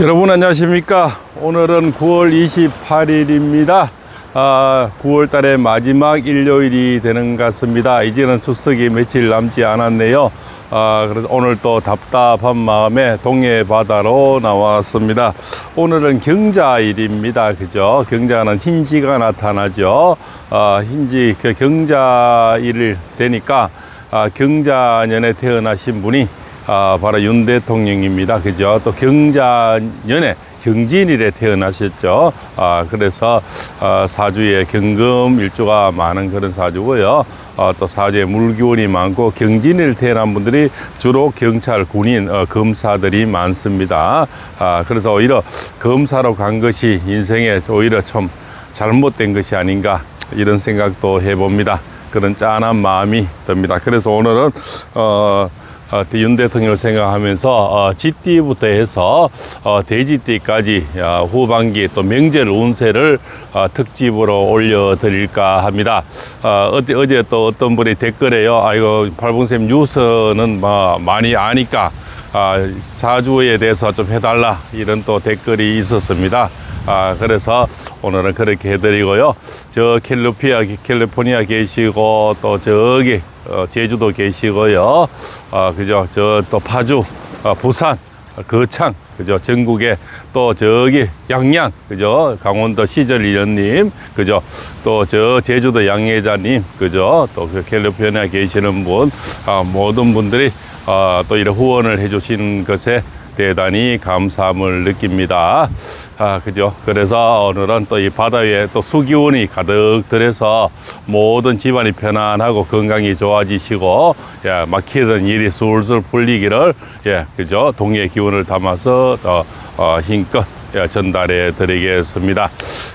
여러분 안녕하십니까? 오늘은 9월 28일입니다. 아, 9월 달의 마지막 일요일이 되는 것 같습니다. 이제는 추석이 며칠 남지 않았네요. 아, 그래서 오늘 또 답답한 마음에 동해 바다로 나왔습니다. 오늘은 경자일입니다. 그죠? 경자는 흰지가 나타나죠. 아, 흰지 그 경자일 되니까 아, 경자년에 태어나신 분이 아, 바로 윤 대통령입니다. 그죠? 또 경자년에 경진일에 태어나셨죠. 아, 그래서 아, 사주에 경금 일주가 많은 그런 사주고요. 아, 또 사주에 물기운이 많고 경진일 태어난 분들이 주로 경찰, 군인, 어, 검사들이 많습니다. 아, 그래서 오히려 검사로 간 것이 인생에 오히려 좀 잘못된 것이 아닌가 이런 생각도 해봅니다. 그런 짠한 마음이 듭니다. 그래서 오늘은 어, 어, 윤 대통령을 생각하면서 어, 쥐띠부터 해서 어, 돼지띠까지 어, 후반기 또 명절 운세를 어, 특집으로 올려드릴까 합니다. 어, 어제, 어제 또 어떤 분이 댓글에요. 아이고 팔봉쌤 뉴스는 뭐 많이 아니까 아, 사주에 대해서 좀 해달라 이런 또 댓글이 있었습니다. 아, 그래서 오늘은 그렇게 해드리고요. 저 캘리포니아, 캘리포니아 계시고 또 저기 어, 제주도 계시고요. 아, 그죠. 저 또 파주, 어, 부산, 거창, 그죠. 전국에 또 저기 양양, 그죠. 강원도 시절이연님, 그죠. 또 저 제주도 양예자님, 그죠. 또 그 캘리포니아 계시는 분, 아, 모든 분들이 아, 또 이런 후원을 해주신 것에 대단히 감사함을 느낍니다. 아, 그죠. 그래서 오늘은 또 이 바다 위에 또 수기운이 가득 들어서 모든 집안이 편안하고 건강이 좋아지시고, 예, 막히던 일이 술술 풀리기를, 예, 그죠. 동해 기운을 담아서 더, 어, 힘껏 예, 전달해 드리겠습니다.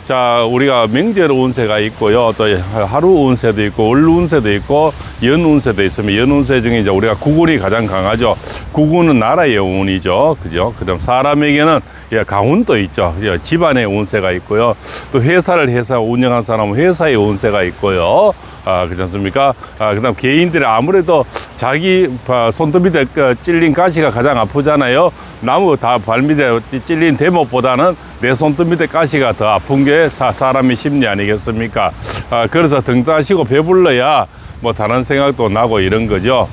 자, 우리가 명절 운세가 있고요. 또 하루 운세도 있고, 월 운세도 있고, 연 운세도 있으면 연 운세 중에 이제 우리가 구군이 가장 강하죠. 구군은 나라의 운이죠. 그죠? 그 다음 사람에게는 예, 가운도 있죠. 예, 집안의 운세가 있고요. 또 회사를 회사 운영한 사람은 회사의 운세가 있고요. 아, 그렇지 않습니까? 아, 그 다음 개인들이 아무래도 자기 아, 손톱 밑에 그 찔린 가시가 가장 아프잖아요. 나무 다 발밑에 찔린 대목보다는 내 손톱 밑에 가시가 더 아픈 게 사, 사람의 심리 아니겠습니까? 아, 그래서 등 따시고 배불러야 뭐 다른 생각도 나고 이런 거죠.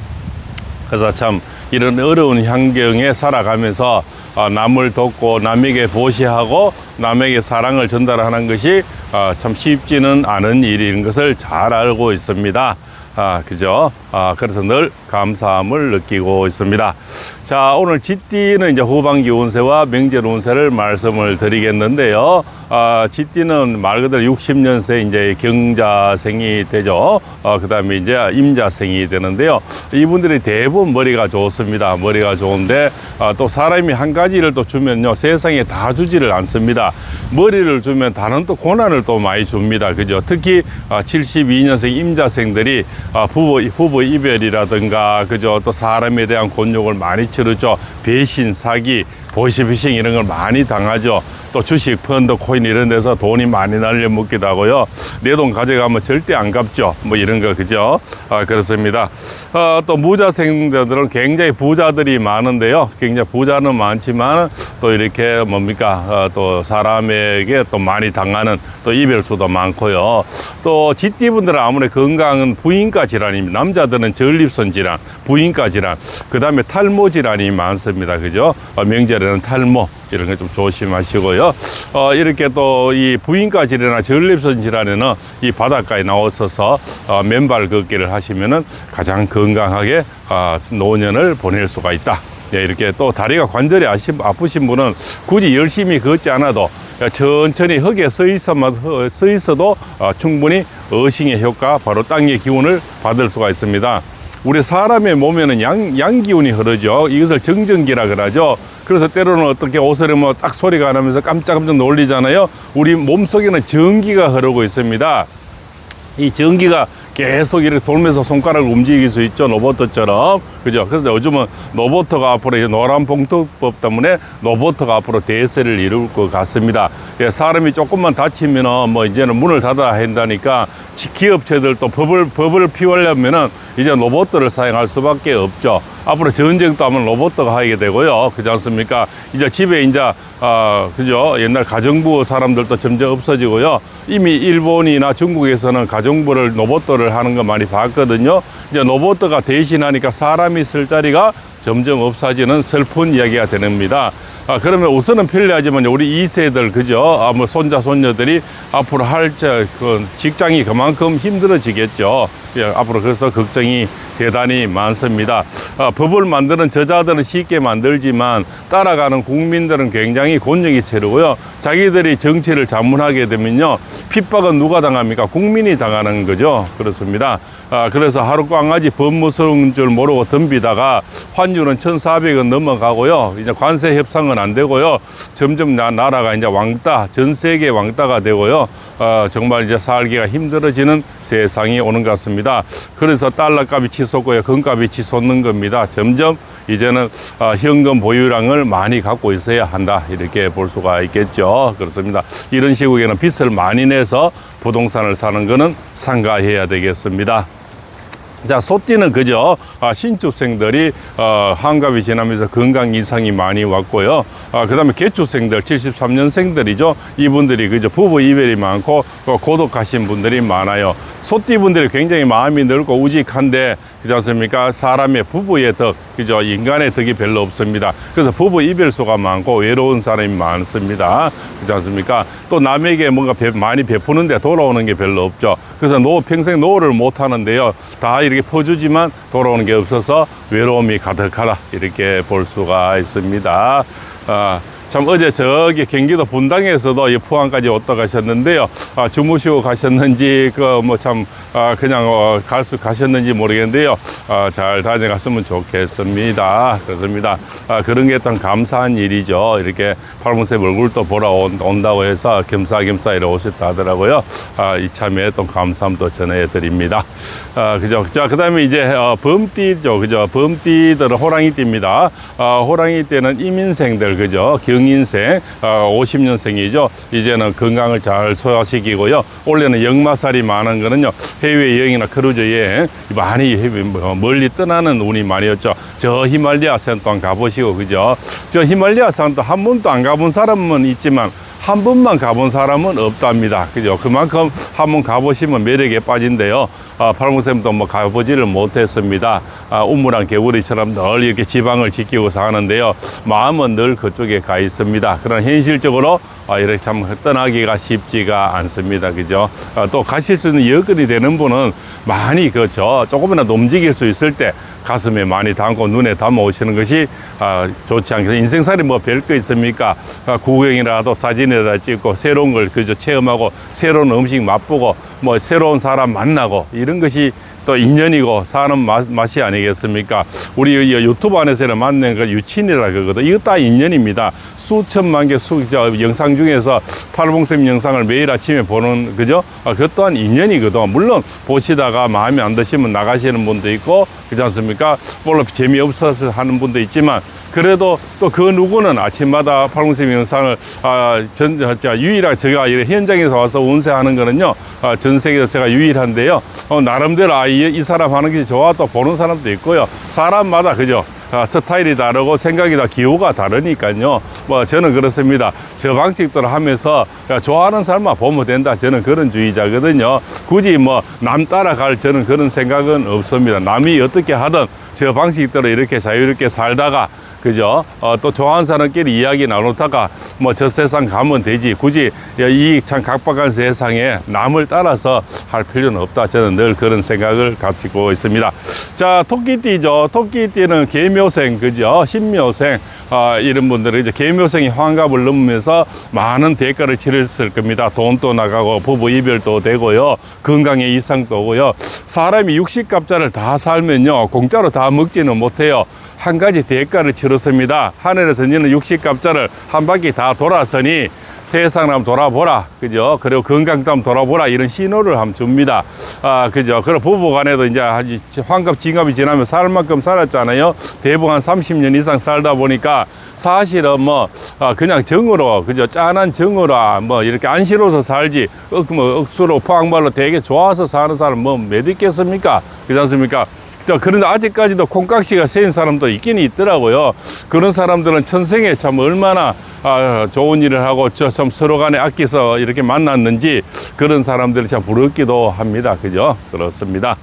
그래서 참 이런 어려운 환경에 살아가면서 아, 남을 돕고 남에게 보시하고 남에게 사랑을 전달하는 것이 아, 참 쉽지는 않은 일인 것을 잘 알고 있습니다. 아, 그죠? 아, 그래서 늘 감사함을 느끼고 있습니다. 자, 오늘 쥐띠는 이제 후반기 운세와 명절 운세를 말씀을 드리겠는데요. 아, 쥐띠는 말 그대로 60년생 이제 경자생이 되죠. 아, 그 다음에 이제 임자생이 되는데요. 이분들이 대부분 머리가 좋습니다. 머리가 좋은데, 아, 또 사람이 한 가지를 또 주면요. 세상에 다 주지를 않습니다. 머리를 주면 다른 또 고난을 또 많이 줍니다. 그죠? 특히 아, 72년생 임자생들이 아, 부부, 부부 이별이라든가, 그죠? 또 사람에 대한 곤욕을 많이 치르죠. 배신, 사기, 보이스피싱 이런 걸 많이 당하죠. 또 주식, 펀드, 코인 이런 데서 돈이 많이 날려먹기도 하고요. 내 돈 가져가면 절대 안 갚죠. 뭐 이런 거, 그죠? 아, 그렇습니다. 어, 또 무자생들은 굉장히 부자들이 많은데요. 굉장히 부자는 많지만 또 이렇게 뭡니까? 어, 또 사람에게 또 많이 당하는 또 이별수도 많고요. 또 쥐띠분들은 아무래도 건강은 부인과 질환입니다. 남자들은 전립선 질환, 부인과 질환, 그 다음에 탈모 질환이 많습니다. 그죠? 어, 명절에는 탈모, 이런 거 좀 조심하시고요. 어, 이렇게 또 이 부인과 질환이나 전립선 질환에는 이 바닷가에 나오셔서 어, 맨발 걷기를 하시면은 가장 건강하게 어, 노년을 보낼 수가 있다. 예, 이렇게 또 다리가 관절이 아프신 분은 굳이 열심히 걷지 않아도 천천히 흙에 서 있어만 어, 서 있어도 어, 충분히 어싱의 효과, 바로 땅의 기운을 받을 수가 있습니다. 우리 사람의 몸에는 양, 양기운이 흐르죠. 이것을 정전기라 그러죠. 그래서 때로는 어떻게 옷을 입으면 딱 소리가 나면서 깜짝깜짝 놀리잖아요. 우리 몸 속에는 전기가 흐르고 있습니다. 이 전기가 계속 이렇게 돌면서 손가락을 움직일 수 있죠. 로봇처럼. 그죠? 그래서 요즘은 로보트가 앞으로 이제 노란 봉투법 때문에 로보트가 앞으로 대세를 이룰 것 같습니다. 예, 사람이 조금만 다치면은 뭐 이제는 문을 닫아야 한다니까 지- 기업체들도 법을 법을 피우려면은 이제 로봇들을 사용할 수밖에 없죠. 앞으로 전쟁도 하면 로봇가 하게 되고요. 그렇지 않습니까? 이제 집에 이제 아 그죠? 옛날 가정부 사람들도 점점 없어지고요. 이미 일본이나 중국에서는 가정부를 로봇들을 하는 거 많이 봤거든요. 이제 로봇가 대신하니까 사람 이 쓸 자리가 점점 없어지는 슬픈 이야기가 됩니다. 아, 그러면 우선은 편리하지만 우리 2세들, 그죠? 아, 뭐, 손자, 손녀들이 앞으로 할, 저, 그, 직장이 그만큼 힘들어지겠죠. 예, 앞으로 그래서 걱정이 대단히 많습니다. 아, 법을 만드는 저자들은 쉽게 만들지만 따라가는 국민들은 굉장히 곤욕이 치르고요. 자기들이 정치를 자문하게 되면요. 핍박은 누가 당합니까? 국민이 당하는 거죠. 그렇습니다. 아, 그래서 하루 꽝아지 법 무서운 줄 모르고 덤비다가 환율은 1,400원 넘어가고요. 이제 관세 협상은 안 되고요. 점점 나, 나라가 이제 왕따, 전 세계 왕따가 되고요. 어, 정말 이제 살기가 힘들어지는 세상이 오는 것 같습니다. 그래서 달러 값이 치솟고요. 금값이 치솟는 겁니다. 점점 이제는 어, 현금 보유량을 많이 갖고 있어야 한다. 이렇게 볼 수가 있겠죠. 그렇습니다. 이런 시국에는 빚을 많이 내서 부동산을 사는 거는 상가해야 되겠습니다. 자, 소띠는 그죠? 아, 신축생들이 어, 한갑이 지나면서 건강 이상이 많이 왔고요. 아, 그 다음에 개축생들, 73년생들이죠. 이분들이 그죠? 부부 이별이 많고 어, 고독하신 분들이 많아요. 소띠 분들이 굉장히 마음이 넓고 우직한데 그렇지 않습니까? 사람의 부부의 덕, 그죠? 인간의 덕이 별로 없습니다. 그래서 부부 이별수가 많고 외로운 사람이 많습니다. 그렇지 않습니까? 또 남에게 뭔가 배- 많이 베푸는데 돌아오는 게 별로 없죠. 그래서 노, 평생 노를 못 하는데요. 다 이렇게 퍼주지만 돌아오는 게 없어서 외로움이 가득하다. 이렇게 볼 수가 있습니다. 아, 참 어제 저기 경기도 분당에서도 이 포항까지 왔다 가셨는데요. 아, 주무시고 가셨는지 그 뭐 참 아, 그냥 어, 갈수 가셨는지 모르겠는데요. 아, 잘 다녀갔으면 좋겠습니다. 그렇습니다. 아, 그런 게 참 감사한 일이죠. 이렇게 팔문쌤 얼굴도 보러 온, 온다고 해서 겸사겸사 이렇게 오셨다 하더라고요. 아, 이참에 또 감사함도 전해드립니다. 아, 그죠. 자, 그 다음에 이제 어, 범띠죠. 그죠. 범띠들은 호랑이띠입니다. 아, 호랑이띠는 이민생들, 그죠. 경 인생, 아, 50년생이죠. 이제는 건강을 잘 소화시키고요. 원래는 역마살이 많은 거는요. 해외 여행이나 크루즈 여행 많이 해외- 뭐 멀리 떠나는 운이 많이었죠. 저 히말리아 산 또한 가보시고, 그죠. 저 히말리아 산도 한 번도 안 가본 사람은 있지만 한 번만 가본 사람은 없답니다. 그죠? 그만큼 한 번 가보시면 매력에 빠진대요. 아, 팔무쌤도 뭐 가보지를 못했습니다. 아, 우물한 개구리처럼 늘 이렇게 지방을 지키고 사는데요. 마음은 늘 그쪽에 가 있습니다. 그러나 현실적으로 아, 이렇게 참 떠나기가 쉽지가 않습니다. 그죠? 아, 또 가실 수 있는 여건이 되는 분은 많이 그죠? 조금이라도 움직일 수 있을 때 가슴에 많이 담고 눈에 담아 오시는 것이 아, 좋지 않겠어요. 인생살이 뭐 별 거 있습니까? 아, 구경이라도 사진에다 찍고 새로운 걸 그저 체험하고 새로운 음식 맛보고 뭐 새로운 사람 만나고 이런 것이 또 인연이고 사는 맛, 맛이 아니겠습니까? 우리 이 유튜브 안에서는 만난 그 유친이라 그러거든. 이거 다 인연입니다. 수천만 개 수, 저, 영상 중에서 팔봉쌤 영상을 매일 아침에 보는, 그죠? 아, 그것 또한 인연이거든. 물론 보시다가 마음에 안 드시면 나가시는 분도 있고, 그렇지 않습니까? 물론 재미없어서 하는 분도 있지만, 그래도 또 그 누구는 아침마다 팔공쌤 영상을 아, 전, 자, 유일하게 제가 이 현장에서 와서 운세하는 거는요, 아, 전 세계에서 제가 유일한데요, 어, 나름대로 아, 이, 이 사람 하는 게 좋아 또 보는 사람도 있고요. 사람마다 그죠? 아, 스타일이 다르고 생각이 다 기호가 다르니까요. 뭐 저는 그렇습니다. 저 방식대로 하면서 야, 좋아하는 사람만 보면 된다. 저는 그런 주의자거든요. 굳이 뭐 남 따라갈 저는 그런 생각은 없습니다. 남이 어떻게 하든 저 방식대로 이렇게 자유롭게 살다가 그죠? 어, 또 좋아하는 사람끼리 이야기 나누다가 뭐 저 세상 가면 되지. 굳이 이 참 각박한 세상에 남을 따라서 할 필요는 없다. 저는 늘 그런 생각을 가지고 있습니다. 자, 토끼띠죠. 토끼띠는 개묘생, 그죠? 신묘생, 아, 이런 분들은 이제 개묘생이 환갑을 넘으면서 많은 대가를 치렀을 겁니다. 돈도 나가고 부부 이별도 되고요. 건강에 이상도 오고요. 사람이 60갑자를 다 살면요. 공짜로 다 먹지는 못해요. 한 가지 대가를 치 렀습니다. 하늘에서 너는 60갑자를 한 바퀴 다 돌았으니 세상을 한번 돌아보라. 그죠? 그리고 건강도 한번 돌아보라. 이런 신호를 한번 줍니다. 아, 그죠? 그리고 부부 간에도 이제 한 환갑, 진갑이 지나면 살 만큼 살았잖아요. 대부분 한 30년 이상 살다 보니까 사실은 뭐, 아, 그냥 정으로, 그죠? 짠한 정으로, 아, 뭐, 이렇게 안쓰러워서 살지, 억, 뭐, 억수로 포항말로 되게 좋아서 사는 사람 뭐, 몇 있겠습니까? 그렇지 않습니까? 자, 그런데 아직까지도 콩깍지가 세인 사람도 있긴 있더라고요. 그런 사람들은 천생에 참 얼마나 아, 좋은 일을 하고 저참 서로 간에 아껴서 이렇게 만났는지 그런 사람들이 참 부럽기도 합니다. 그죠? 그렇습니다.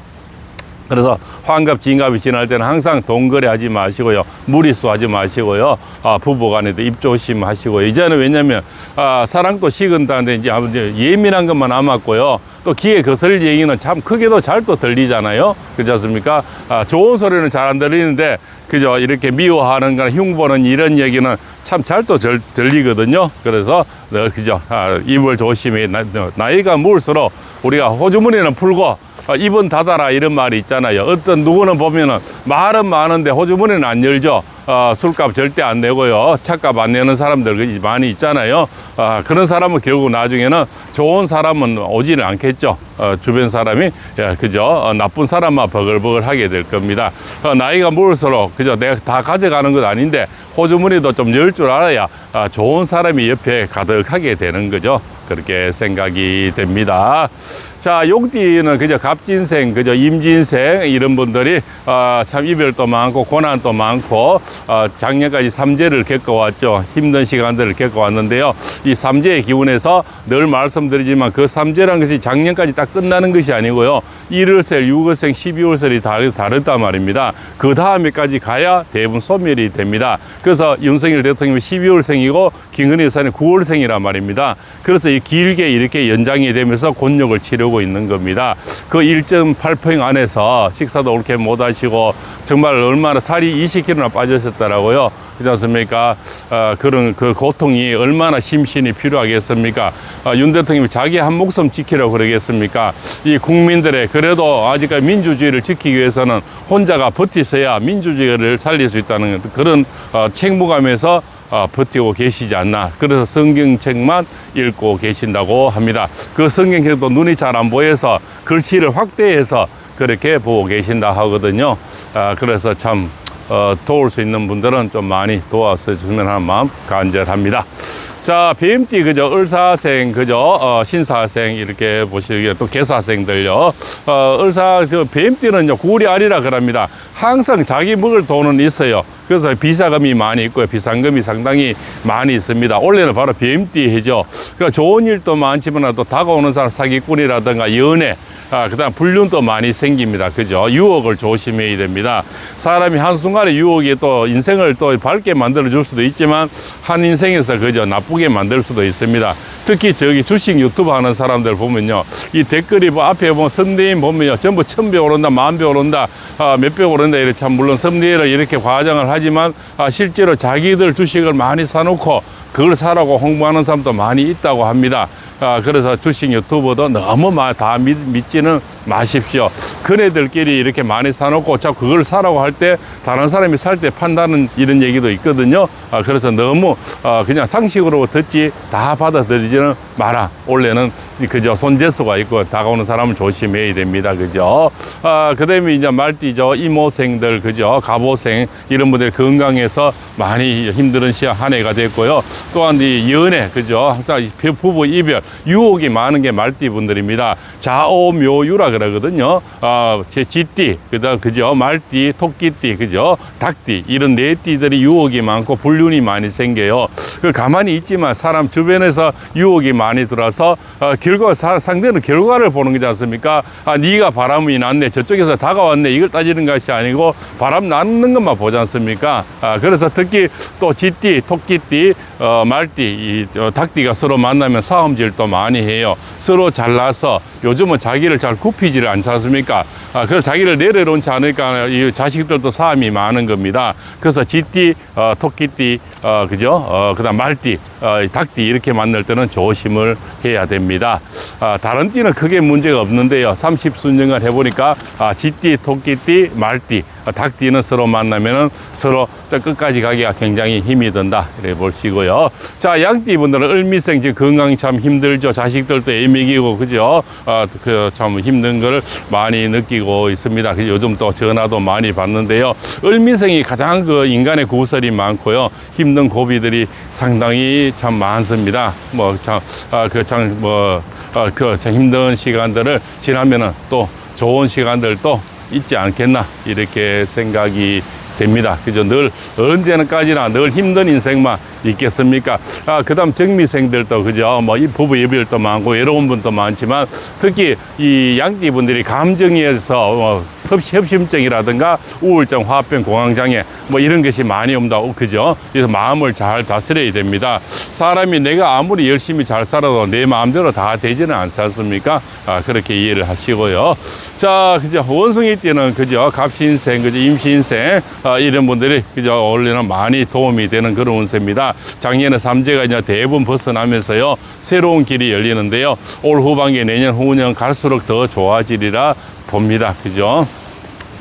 그래서 환갑, 진갑이 지날 때는 항상 동거래 하지 마시고요. 무리수 하지 마시고요. 아, 부부 간에도 입 조심 하시고요. 이제는 왜냐면, 아, 사랑도 식은다는데 이제 예민한 것만 남았고요. 또 귀에 거슬 얘기는 참 크게도 잘 또 들리잖아요. 그렇지 않습니까? 아, 좋은 소리는 잘 안 들리는데, 그죠? 이렇게 미워하는 거나 흉보는 이런 얘기는 참 잘 또 들리거든요. 그래서, 늘, 그죠? 아, 입을 조심히, 나, 나이가 물수록 우리가 호주머니는 풀고, 아, 입은 닫아라 이런 말이 있잖아요. 어떤 누구는 보면은 말은 많은데 호주머니는 안 열죠. 어, 술값 절대 안 내고요. 차값 안 내는 사람들 많이 있잖아요. 아, 그런 사람은 결국 나중에는 좋은 사람은 오지는 않겠죠. 어, 주변 사람이 예, 그죠 어, 나쁜 사람만 버글버글 하게 될 겁니다. 어, 나이가 먹을수록 그죠 내가 다 가져가는 것 아닌데 호주머니도 좀 열 줄 알아야 아, 좋은 사람이 옆에 가득하게 되는 거죠. 그렇게 생각이 됩니다. 자, 용띠는 그저 갑진생, 그저 임진생 이런 분들이 어, 참 이별도 많고 고난도 많고 어, 작년까지 삼재를 겪어왔죠. 힘든 시간들을 겪어왔는데요. 이 삼재의 기운에서 늘 말씀드리지만 그 삼재란 것이 작년까지 딱 끝나는 것이 아니고요. 1월생, 6월생, 12월생이 다르, 다르단 말입니다. 그 다음에까지 가야 대부분 소멸이 됩니다. 그래서 윤석열 대통령이 12월생이고 김건희 여사는 9월생이란 말입니다. 그래서 이 길게 이렇게 연장이 되면서 곤욕을 치르고 있는 겁니다. 그 1.8평 안에서 식사도 옳게 못 하시고 정말 얼마나 살이 20kg나 빠졌었더라고요. 그렇지 않습니까? 어, 그런 그 고통이 얼마나 심신이 필요하겠습니까? 어, 윤 대통령이 자기 한 목숨 지키려고 그러겠습니까? 이 국민들의 그래도 아직까지 민주주의를 지키기 위해서는 혼자가 버티서야 민주주의를 살릴 수 있다는 그런 어, 책무감에서 어, 버티고 계시지 않나. 그래서 성경책만 읽고 계신다고 합니다. 그 성경책도 눈이 잘 안 보여서 글씨를 확대해서 그렇게 보고 계신다 하거든요. 아, 그래서 참 어, 도울 수 있는 분들은 좀 많이 도와서 주면 하는 마음 간절합니다. 자, BMT 그저 을사생 그저 어, 신사생 이렇게 보시기에 또 개사생들요. 어, 을사 저 BMT는요 구리 아리라 그럽니다. 항상 자기 먹을 돈은 있어요. 그래서 비자금이 많이 있고요. 비상금이 상당히 많이 있습니다. 올해는 바로 BMT 해죠. 그러니까 좋은 일도 많지만 또 다가오는 사람 사기꾼이라든가 연애 아, 그 다음 불륜도 많이 생깁니다. 그죠? 유혹을 조심해야 됩니다. 사람이 한순간에 유혹이 또 인생을 또 밝게 만들어 줄 수도 있지만 한 인생에서 그저 나쁘게 만들 수도 있습니다. 특히 저기 주식 유튜브 하는 사람들 보면요. 이 댓글이 뭐 앞에 보면 선대인 보면요. 전부 천배 오른다, 만배 오른다, 아, 몇배 오른다. 이렇게 참 물론 섭리를 이렇게 과장을 하지만 아, 실제로 자기들 주식을 많이 사놓고 그걸 사라고 홍보하는 사람도 많이 있다고 합니다. 아, 그래서 주식 유튜버도 너무 마- 다 믿, 믿지는 마십시오. 그네들끼리 이렇게 많이 사놓고 자 그걸 사라고 할 때 다른 사람이 살 때 판다는 이런 얘기도 있거든요. 아, 그래서 너무 아, 그냥 상식으로 듣지 다 받아들이지는 마라. 원래는 그저 손재수가 있고 다가오는 사람을 조심해야 됩니다. 그죠? 아, 그 다음에 이제 말띠죠. 이모생들, 그죠? 가보생 이런 분들 건강해서 많이 힘든 시한 해가 됐고요. 또한 이 연애, 그죠? 항상 이 부부 이별, 유혹이 많은 게 말띠 분들입니다. 좌오묘유라 그러거든요. 아, 제 쥐띠, 그다음 그죠? 말띠, 토끼띠, 그죠? 닭띠 이런 네 띠들이 유혹이 많고 불륜이 많이 생겨요. 그 가만히 있지만 사람 주변에서 유혹이 많이 들어서 어, 결과 사- 상대는 결과를 보는 거지 않습니까? 아, 네가 바람이 났네, 저쪽에서 다가왔네 이걸 따지는 것이 아니고 바람 나는 것만 보지 않습니까? 아, 그래서 특히 또 쥐띠, 토끼띠, 어, 말띠, 이, 저, 닭띠가 서로 만나면 싸움질도 많이 해요. 서로 잘나서 요즘은 자기를 잘 굽히지를 않지 않습니까? 아, 그래서 자기를 내려놓지 않으니까 이 자식들도 싸움이 많은 겁니다. 그래서 쥐띠, 어, 토끼띠, 어, 그죠? 어, 그 다음 말띠, 어, 닭띠 이렇게 만날 때는 조심을 해야 됩니다. 아, 다른 띠는 크게 문제가 없는데요. 30순년간 해보니까 아, 쥐띠, 토끼띠, 말띠, 아, 닭띠는 서로 만나면은 서로 저 끝까지 가기가 굉장히 힘이 든다. 이래 보시고요. 자, 양띠 분들은 을미생 지금 건강이 참 힘들죠. 자식들도 애미기고, 그죠? 아, 그 참 힘든 걸 많이 느끼고 있습니다. 그 요즘 또 전화도 많이 받는데요. 을미생이 가장 그 인간의 구설이 많고요. 힘든 고비들이 상당히 참 많습니다. 뭐, 참, 아, 그 참, 뭐, 아, 그 참 힘든 시간들을 지나면은 또 좋은 시간들도 있지 않겠나 이렇게 생각이 됩니다. 그죠? 늘 언제나까지나 늘 힘든 인생만 있겠습니까? 아, 그 다음 정미생들도 그죠? 뭐 이 부부 예별도 많고 외로운 분도 많지만 특히 이 양띠 분들이 감정에서 어, 협- 협심증이라든가 우울증, 화병, 공황장애 뭐 이런 것이 많이 온다고 그죠? 그래서 마음을 잘 다스려야 됩니다. 사람이 내가 아무리 열심히 잘 살아도 내 마음대로 다 되지는 않지 않습니까? 아, 그렇게 이해를 하시고요. 자, 그죠? 원숭이 띠는 그죠? 갑신생, 그죠? 임신생 아, 이런 분들이 그죠? 원래는 많이 도움이 되는 그런 운세입니다. 작년에 삼재가 이제 대부분 벗어나면서요 새로운 길이 열리는데요. 올 후반기 내년 후년 갈수록 더 좋아지리라 봅니다. 그죠?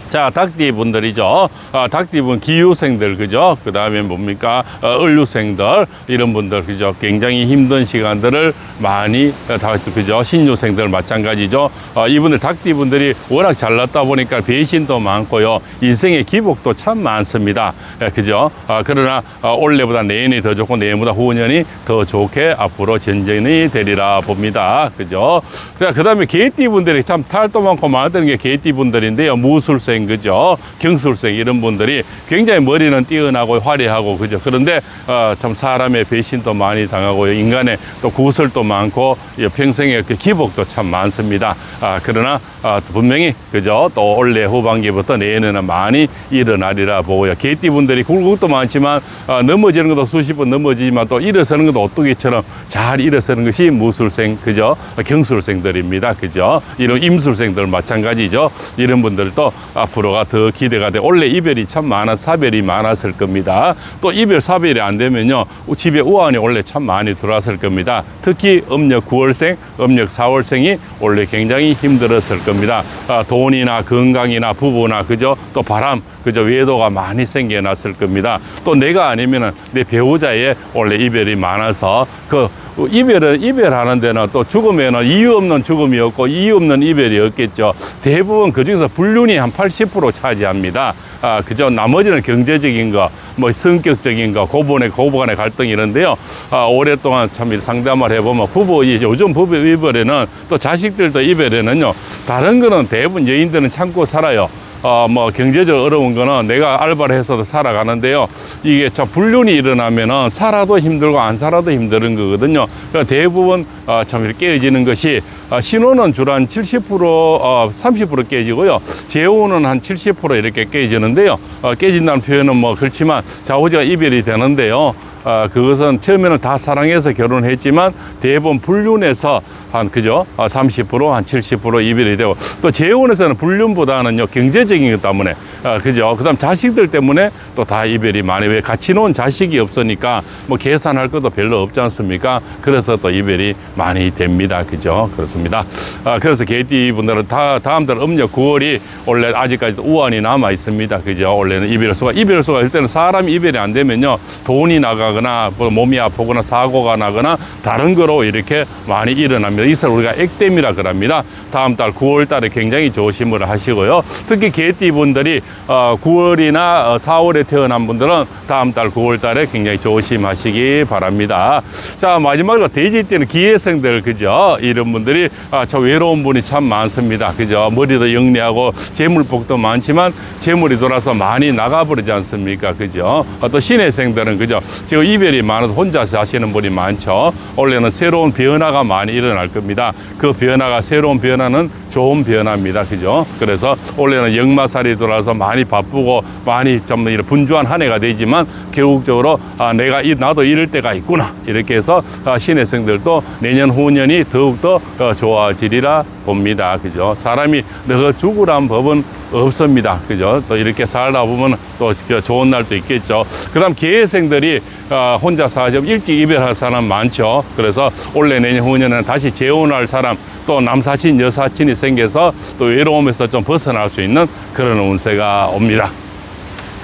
자, 닭띠 분들이죠. 아, 닭띠 분 기후생들, 그죠? 그 다음에 뭡니까? 어, 을류생들, 이런 분들, 그죠? 굉장히 힘든 시간들을 많이, 어, 다, 그죠? 신유생들 마찬가지죠. 어, 이분들 닭띠 분들이 워낙 잘났다 보니까 배신도 많고요. 인생의 기복도 참 많습니다. 예, 그죠? 아, 그러나 어, 올해보다 내년이 더 좋고 내년보다 후년이 더 좋게 앞으로 전쟁이 되리라 봅니다. 그죠? 그 다음에 개띠 분들이 참 탈도 많고 많았던 게 개띠 분들인데요. 무술생, 그죠? 경술생 이런 분들이 굉장히 머리는 뛰어나고 화려하고, 그죠? 그런데 어, 참 사람의 배신도 많이 당하고요. 인간의 또 구설도 많고, 이 평생의 그 기복도 참 많습니다. 아, 그러나 아, 분명히, 그죠? 또 올해 후반기부터 내년에는 많이 일어나리라 보고요. 개띠 분들이 굴곡도 많지만 아, 넘어지는 것도 수십 번 넘어지지만 또 일어서는 것도 오뚜기처럼 잘 일어서는 것이 무술생, 그죠? 경술생들입니다. 그죠? 이런 임술생들 마찬가지죠. 이런 분들도 앞으로가 더 기대가 돼. 원래 이별이 참 많아, 사별이 많았을 겁니다. 또 이별, 사별이 안 되면요. 집에 우환이 원래 참 많이 들어왔을 겁니다. 특히 음력 9월생, 음력 4월생이 원래 굉장히 힘들었을 겁니다. 아, 돈이나 건강이나 부부나, 그죠? 또 바람, 그저 외도가 많이 생겨났을 겁니다. 또 내가 아니면은 내 배우자의 원래 이별이 많아서 그 이별을 이별하는 데는 또 죽으면은 이유 없는 죽음이 없고 이유 없는 이별이 없겠죠. 대부분 그 중에서 불륜이 한 80% 차지합니다. 아, 그저 나머지는 경제적인 거, 뭐 성격적인 거, 고분의 고부간의 갈등 이런데요. 아, 오랫동안 참 상담을 해보면 부부 요즘 부부 이별에는 또 자식들도 이별에는요. 다른 거는 대부분 여인들은 참고 살아요. 어, 뭐, 경제적 어려운 거는 내가 알바를 해서도 살아가는데요. 이게 참 불륜이 일어나면은 살아도 힘들고 안 살아도 힘든 거거든요. 그러니까 대부분 어, 참 이렇게 깨어지는 것이 어, 신호는 주로 한 70%, 어, 30% 깨지고요. 재혼은 한70% 이렇게 깨지는데요. 어, 깨진다는 표현은 뭐 그렇지만 좌우지가 이별이 되는데요. 아, 그것은 처음에는 다 사랑해서 결혼했지만 대부분 불륜에서 한 그죠? 아, 30%, 한 70% 이별이 되고 또 재혼에서는 불륜보다는요 경제적인 것 때문에 아, 그죠? 그다음 자식들 때문에 또 다 이별이 많이 왜 같이 놓은 자식이 없으니까 뭐 계산할 것도 별로 없지 않습니까? 그래서 또 이별이 많이 됩니다, 그죠? 그렇습니다. 아, 그래서 개띠 분들은 다 다음 달 음력 9월이 원래 아직까지 우환이 남아 있습니다, 그죠? 원래는 이별 수가 이별 수가 일단은 사람이 이별이 안 되면요 돈이 나가 거나 뭐 몸이 아프거나 사고가 나거나 다른 거로 이렇게 많이 일어납니다. 이것을 우리가 액땜이라 그럽니다. 다음 달 9월 달에 굉장히 조심을 하시고요. 특히 개띠 분들이 어, 9월이나 4월에 태어난 분들은 다음 달 9월 달에 굉장히 조심하시기 바랍니다. 자, 마지막으로 돼지 띠는 기회생들, 그죠? 이런 분들이 아, 저 외로운 분이 참 많습니다. 그죠? 머리도 영리하고 재물복도 많지만 재물이 돌아서 많이 나가버리지 않습니까? 그죠? 아, 또 신혜생들은 그죠? 지금 이별이 많아서 혼자 사시는 분이 많죠. 원래는 새로운 변화가 많이 일어날 겁니다. 그 변화가 새로운 변화는 좋은 변화입니다. 그죠? 그래서 올해는 역마살이 돌아서 많이 바쁘고 많이 좀 이런 분주한 한 해가 되지만 결국적으로 아, 내가 이, 나도 이럴 때가 있구나. 이렇게 해서 아, 신혜생들도 내년 후년이 더욱더 어, 좋아지리라 봅니다. 그죠? 사람이 너 죽으란 법은 없습니다. 그죠? 또 이렇게 살다 보면 또 좋은 날도 있겠죠. 그 다음 계생들이 어, 혼자 사죠. 일찍 이별할 사람 많죠. 그래서 올해 내년 후년에는 다시 재혼할 사람 또 남사친 여사친이 생 겨서 또 외로움에서 좀 벗어날 수 있는 그런 운세가 옵니다.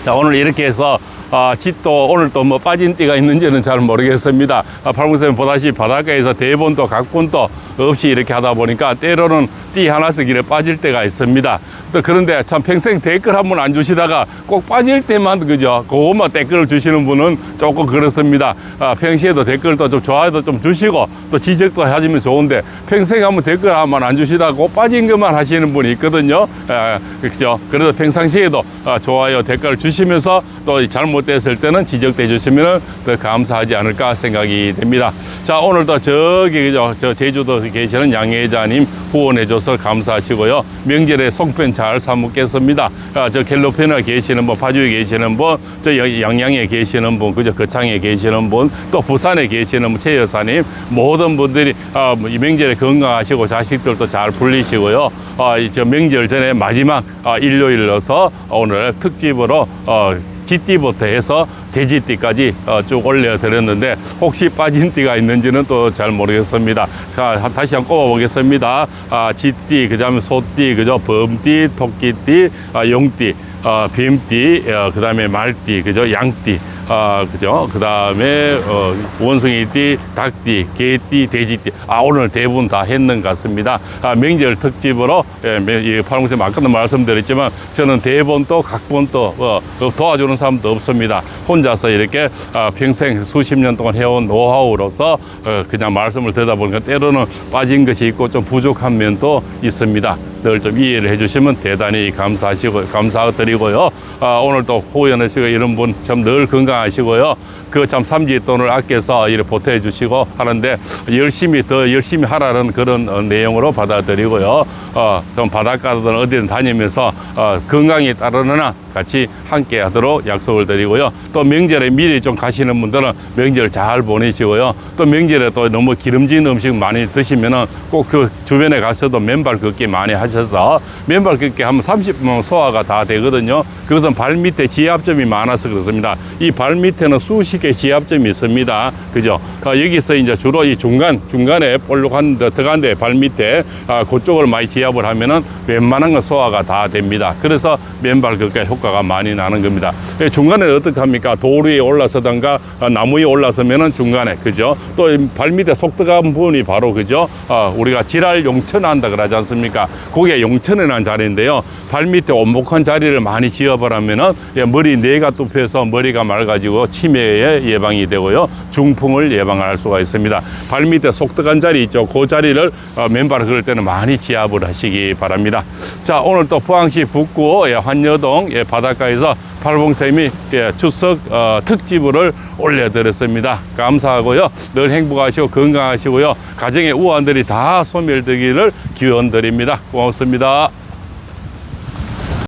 자 오늘 이렇게 해서 아, 짓도 오늘 또 뭐 빠진 띠가 있는지는 잘 모르겠습니다. 아, 팔공쌤 보다시피 바닷가에서 대본도 각본도 없이 이렇게 하다 보니까 때로는 띠 하나씩 이렇게 빠질 때가 있습니다. 또 그런데 참 평생 댓글 한 번 안 주시다가 꼭 빠질 때만 그죠? 그것만 댓글을 주시는 분은 조금 그렇습니다. 아, 평시에도 댓글도 좀 좋아요도 좀 주시고 또 지적도 해주면 좋은데 평생 한번 댓글 한 번 안 주시다가 꼭 빠진 것만 하시는 분이 있거든요. 아, 그죠? 그래서 평상시에도 아, 좋아요 댓글 주시면서 또 잘못 됐을 때는 지적해 주시면 더 감사하지 않을까 생각이 됩니다. 자 오늘도 저기 그죠? 저 제주도 계시는 양혜자님 후원해 줘서 감사하시고요. 명절에 송편 잘 사먹겠습니다. 아, 저 갤로페나 계시는 분, 파주에 계시는 분, 저 여- 양양에 계시는 분, 그죠? 거창에 계시는 분, 또 부산에 계시는 분, 최 여사님 모든 분들이 아, 뭐이 명절에 건강하시고 자식들도 잘 불리시고요. 아, 이저 명절 전에 마지막 아, 일요일로서 오늘 특집으로 어, 쥐띠부터 해서 돼지띠까지 어, 쭉 올려드렸는데 혹시 빠진 띠가 있는지는 또 잘 모르겠습니다. 자 한- 다시 한번 꼽아보겠습니다. 아, 쥐띠, 그 다음에 소띠, 그죠? 범띠, 토끼띠, 아, 용띠, 아, 뱀띠, 어, 그 다음에 말띠, 그죠? 양띠. 아, 그죠? 그 다음에, 어, 원숭이띠, 닭띠, 개띠, 돼지띠. 아, 오늘 대부분 다 했는 것 같습니다. 아, 명절 특집으로, 예, 매- 이 파랑쌤 아까도 말씀드렸지만, 저는 대본도 각본도, 어, 어, 도와주는 사람도 없습니다. 혼자서 이렇게, 아, 평생 수십 년 동안 해온 노하우로서, 어, 그냥 말씀을 듣다 보니까 때로는 빠진 것이 있고 좀 부족한 면도 있습니다. 늘 좀 이해를 해주시면 대단히 감사하시고 감사드리고요. 아, 오늘 또 호연하시고 이런 분 참 늘 건강하시고요. 그 참 삼지 돈을 아껴서 이렇게 보태 주시고 하는데 열심히 더 열심히 하라는 그런 어, 내용으로 받아들이고요. 어, 좀 바닷가든 어디든 다니면서 어, 건강이 따르느나 같이 함께 하도록 약속을 드리고요. 또 명절에 미리 좀 가시는 분들은 명절 잘 보내시고요. 또 명절에 또 너무 기름진 음식 많이 드시면은 꼭 그 주변에 가서도 맨발 걷기 많이 하 셔서 맨발 걷기 하면 30분 소화가 다 되거든요. 그것은 발 밑에 지압점이 많아서 그렇습니다. 이 발 밑에는 수십 개 지압점이 있습니다. 그죠? 아, 여기서 이제 주로 이 중간, 중간에 볼록한 데 들어간 데 발 밑에 아, 그쪽을 많이 지압을 하면은 웬만한 건 소화가 다 됩니다. 그래서 맨발 걷기 효과가 많이 나는 겁니다. 예, 중간에 어떻게 합니까? 돌 위에 올라서던가 아, 나무 위에 올라서면은 중간에 그죠? 또 발 밑에 속 들어간 부분이 바로 그죠? 아, 우리가 지랄 용천한다 그러지 않습니까? 그게 용천이라는 자리인데요. 발 밑에 온복한 자리를 많이 하면은 예, 머리 뇌가 뚝해서 머리가 맑아지고 치매에 예방이 되고요. 중풍을 예방할 수가 있습니다. 발 밑에 속 들어간 자리 있죠. 그 자리를 어, 맨발을 걸을 때는 많이 지압을 하시기 바랍니다. 자, 오늘 또 포항시 북구 예, 환여동 예, 바닷가에서 팔봉쌤이 예, 추석 어, 특집을 올려드렸습니다. 감사하고요. 늘 행복하시고 건강하시고요. 가정의 우환들이 다 소멸되기를 기원드립니다. 고맙습니다.